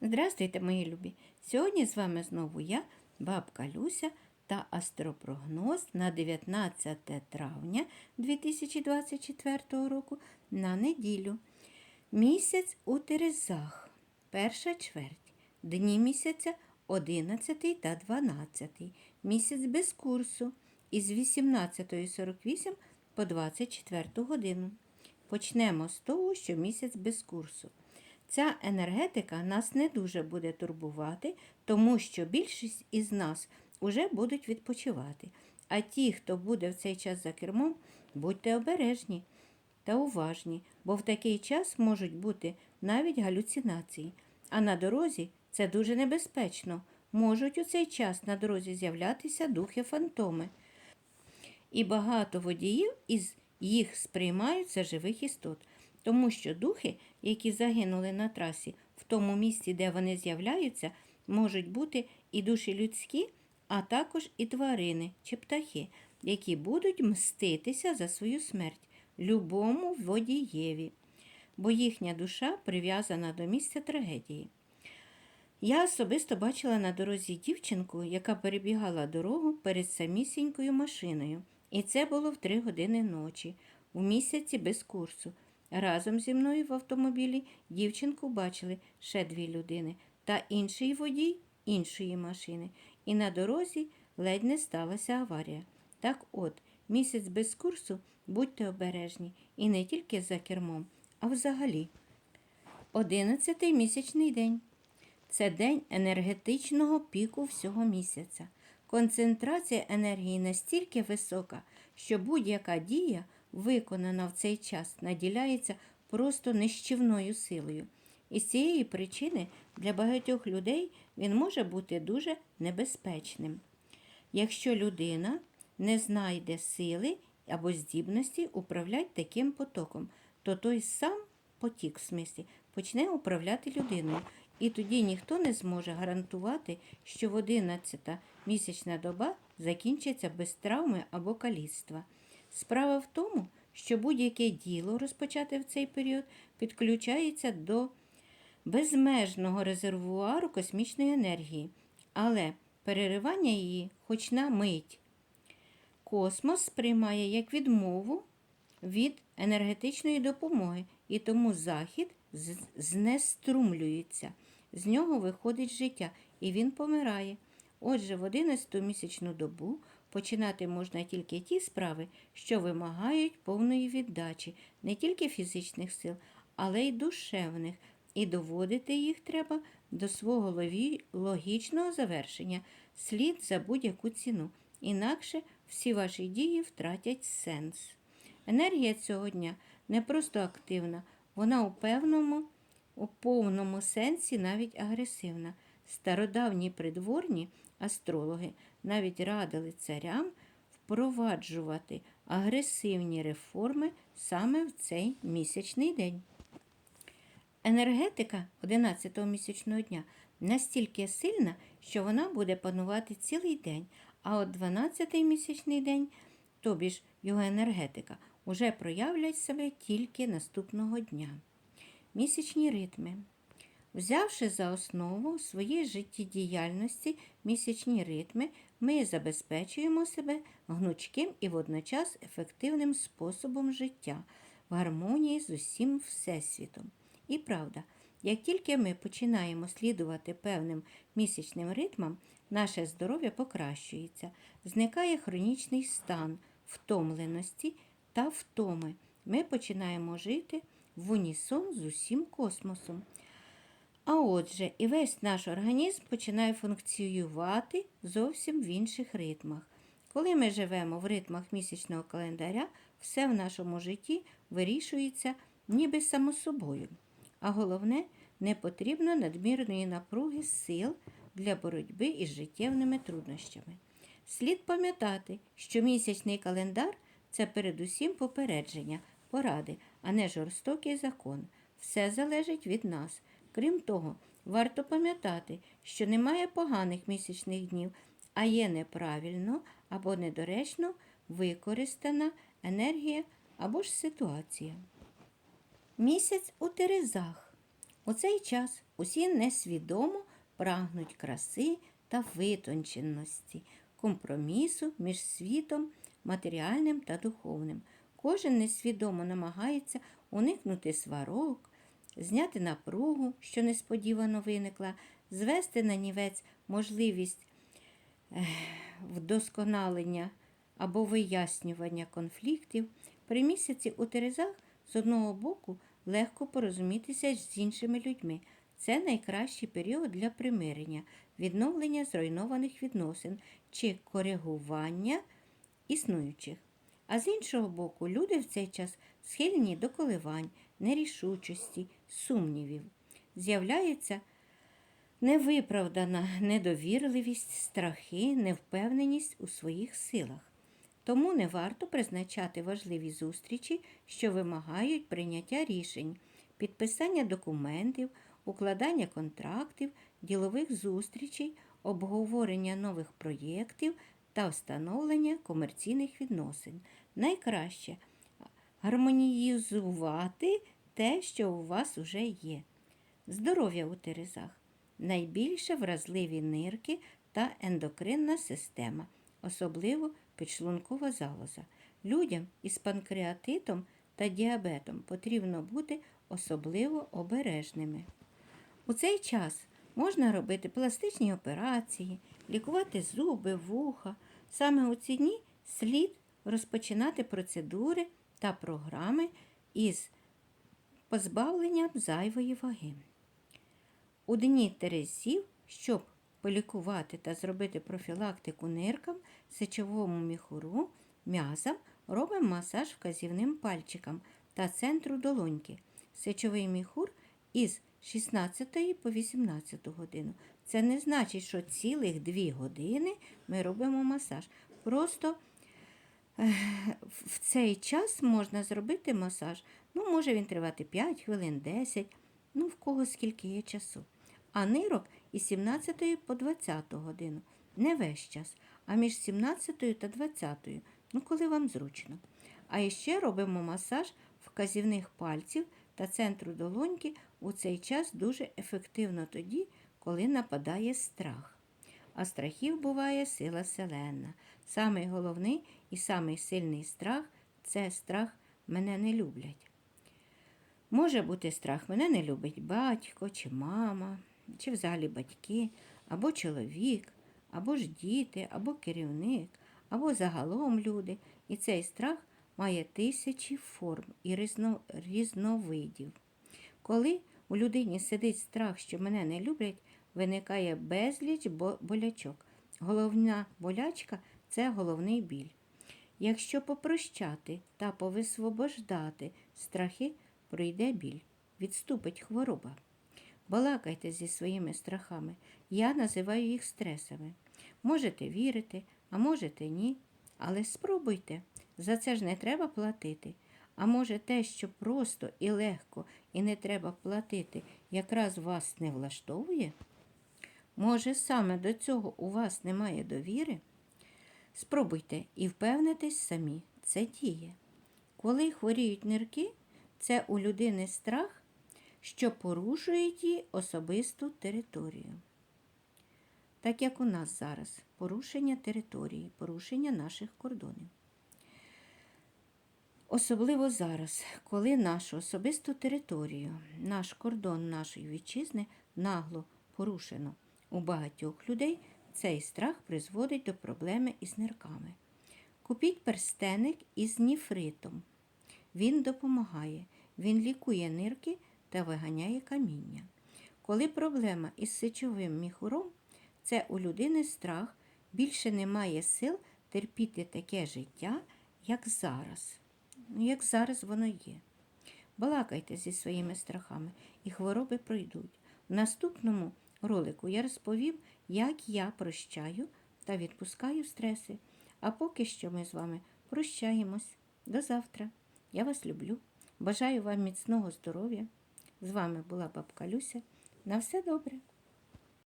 Здравствуйте, мої любі! Сьогодні з вами знову я, бабка Люся та астропрогноз на 19 травня 2024 року на неділю. Місяць у Терезах, перша чверть, дні місяця 11 та 12, місяць без курсу із 18.48 по 24 годину. Почнемо з того, що місяць без курсу. Ця енергетика нас не дуже буде турбувати, тому що більшість із нас уже будуть відпочивати. А ті, хто буде в цей час за кермом, будьте обережні та уважні, бо в такий час можуть бути навіть галюцинації. А на дорозі це дуже небезпечно. Можуть у цей час на дорозі з'являтися духи-фантоми. І багато водіїв із їх сприймають за живих істот, тому що духи, які загинули на трасі, в тому місці, де вони з'являються, можуть бути і душі людські, а також і тварини чи птахи, які будуть мститися за свою смерть любому водієві, бо їхня душа прив'язана до місця трагедії. Я особисто бачила на дорозі дівчинку, яка перебігала дорогу перед самісінькою машиною. І це було в три години ночі, у місяці без курсу. Разом зі мною в автомобілі дівчинку бачили ще дві людини та інший водій іншої машини. І на дорозі ледь не сталася аварія. Так от, місяць без курсу будьте обережні і не тільки за кермом, а взагалі. Одинадцятий місячний день. Це день енергетичного піку всього місяця. Концентрація енергії настільки висока, що будь-яка дія, виконана в цей час, наділяється просто нищівною силою. І з цієї причини для багатьох людей він може бути дуже небезпечним. Якщо людина не знайде сили або здібності управляти таким потоком, то той сам потік в смислі почне управляти людиною. І тоді ніхто не зможе гарантувати, що в 11-та місячна доба закінчиться без травми або каліцтва. Справа в тому, що будь-яке діло, розпочате в цей період, підключається до безмежного резервуару космічної енергії, але переривання її хоч на мить. Космос сприймає як відмову від енергетичної допомоги, і тому захід знеструмлюється. З нього виходить життя, і він помирає. Отже, в 11 місячну добу починати можна тільки ті справи, що вимагають повної віддачі не тільки фізичних сил, але й душевних, і доводити їх треба до свого лові- логічного завершення, слід за будь-яку ціну. Інакше всі ваші дії втратять сенс. Енергія цього дня не просто активна, вона у певному, у повному сенсі навіть агресивна. Стародавні придворні астрологи навіть радили царям впроваджувати агресивні реформи саме в цей місячний день. Енергетика 11-го місячного дня настільки сильна, що вона буде панувати цілий день, а от 12-й місячний день, тобі ж його енергетика, уже проявлять себе тільки наступного дня. Місячні ритми. Взявши за основу своєї життєдіяльності місячні ритми, ми забезпечуємо себе гнучким і водночас ефективним способом життя в гармонії з усім Всесвітом. І правда, як тільки ми починаємо слідувати певним місячним ритмам, наше здоров'я покращується, зникає хронічний стан втомленості та втоми. Ми починаємо жити в унісон з усім космосом. А отже, і весь наш організм починає функціювати зовсім в інших ритмах. Коли ми живемо в ритмах місячного календаря, все в нашому житті вирішується ніби само собою. А головне, не потрібно надмірної напруги сил для боротьби із життєвими труднощами. Слід пам'ятати, що місячний календар це передусім попередження, поради, а не жорстокий закон. Все залежить від нас. Крім того, варто пам'ятати, що немає поганих місячних днів, а є неправильно або недоречно використана енергія або ж ситуація. Місяць у Терезах. У цей час Усі несвідомо прагнуть краси та витонченості, компромісу між світом матеріальним та духовним. Кожен несвідомо намагається уникнути сварок, зняти напругу, що несподівано виникла, звести на нівець можливість вдосконалення або вияснювання конфліктів. При місяці у Терезах з одного боку легко порозумітися з іншими людьми. Це найкращий період для примирення, відновлення зруйнованих відносин чи коригування існуючих. А з іншого боку, люди в цей час схильні до коливань, нерішучості, сумнівів. З'являється невиправдана недовірливість, страхи, невпевненість у своїх силах. Тому не варто призначати важливі зустрічі, що вимагають прийняття рішень, підписання документів, укладання контрактів, ділових зустрічей, обговорення нових проєктів та встановлення комерційних відносин. Найкраще гармоніїзувати те, що у вас вже є. Здоров'я у Терезах. Найбільше вразливі нирки та ендокринна система, особливо підшлункова залоза. Людям із панкреатитом та діабетом потрібно бути особливо обережними. У цей час можна робити пластичні операції, лікувати зуби, вуха. Саме у ці дні слід розпочинати процедури та програми із позбавленням зайвої ваги. У дні терезів, щоб полікувати та зробити профілактику ниркам, сечовому міхуру, м'язам, робимо масаж вказівним пальчикам та центру долоньки. Сечовий міхур із 16 по 18 годину. Це не значить, що цілих 2 години ми робимо масаж. Просто в цей час можна зробити масаж. Ну, може він тривати 5 хвилин, 10, ну в кого скільки є часу. А нирок із 17 по 20 годину. Не весь час, а між 17 та 20, ну коли вам зручно. А ще робимо масаж вказівних пальців та центру долоньки у цей час дуже ефективно тоді, коли нападає страх. А страхів буває сила селена. Самий головний і самий сильний страх це страх мене не люблять. Може бути страх мене не любить батько чи мама, чи взагалі батьки, або чоловік, або ж діти, або керівник, або загалом люди. І цей страх має тисячі форм і різно, різновидів. Коли у людині сидить страх, що мене не люблять, виникає безліч болячок. Головна болячка це головний біль. Якщо попрощати та повисвобождати страхи, пройде біль, відступить хвороба. Балакайте зі своїми страхами. Я називаю їх стресами. Можете вірити, а можете ні. Але спробуйте. За це ж не треба платити. А може, те, що просто і легко, і не треба платити, якраз вас не влаштовує? Може, саме до цього у вас немає довіри? Спробуйте і впевнитесь самі, це діє. Коли хворіють нирки, це у людини страх, що порушує її особисту територію. Так як у нас зараз порушення території, порушення наших кордонів. Особливо зараз, коли нашу особисту територію, наш кордон нашої вітчизни нагло порушено у багатьох людей, цей страх призводить до проблеми із нирками. Купіть перстеник із ніфритом. Він допомагає, він лікує нирки та виганяє каміння. Коли проблема із сечовим міхуром, це у людини страх, більше немає сил терпіти таке життя, як зараз. Ну, як зараз воно є. Балакайте зі своїми страхами, і хвороби пройдуть. В наступному ролику я розповім, як я прощаю та відпускаю стреси. А поки що ми з вами прощаємось. До завтра. Я вас люблю. Бажаю вам міцного здоров'я. З вами була бабка Люся. На все добре.